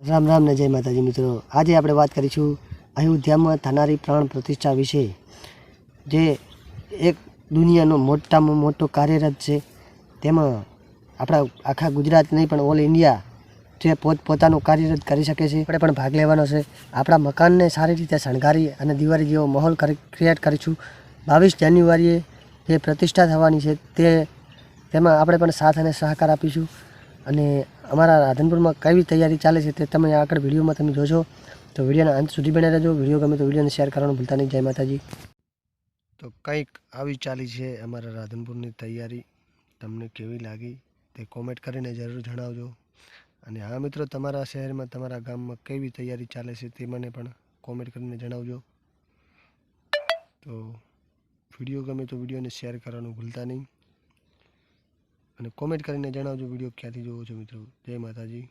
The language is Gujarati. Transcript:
રામ રામ ને જય માતાજી મિત્રો. આજે આપણે વાત કરીશું અયોધ્યામાં થનારી પ્રાણ પ્રતિષ્ઠા વિશે, જે એક દુનિયાનો મોટામાં મોટો કાર્યરત છે. તેમાં આપણા આખા ગુજરાત નહીં, પણ ઓલ ઇન્ડિયા જે પોત, પોતાનું કાર્યરત કરી શકે છે. આપણે પણ ભાગ લેવાનો છે. આપણા મકાનને સારી રીતે શણગારી અને દિવાળી જેવો માહોલ ક્રિએટ કરીશું. બાવીસ જાન્યુઆરીએ જે પ્રતિષ્ઠા થવાની છે તે, તેમાં આપણે પણ સાથ અને સહકાર આપીશું. અને અમારા રાધનપુરમાં કેવી તૈયારી ચાલે છે તે તમે આગળ વિડીયોમાં તમે જોશો તો વિડીયોના અંત સુધી બન્યા રહેજો. વીડિયો ગમે તો વિડીયોને શેર કરવાનું ભૂલતા નહીં. જય માતાજી. તો કંઈક આવી ચાલી છે અમારા રાધનપુરની તૈયારી. તમને કેવી લાગી તે કોમેન્ટ કરીને જરૂર જણાવજો. અને હા મિત્રો, તમારા શહેરમાં, તમારા ગામમાં કેવી તૈયારી ચાલે છે તે મને પણ કોમેન્ટ કરીને જણાવજો. તો વીડિયો ગમે તો વિડીયોને શેર કરવાનું ભૂલતા નહીં. અને કોમેન્ટ કરીને જણાવજો વીડિયો ક્યાંથી જોવો છો મિત્રો. જય માતાજી.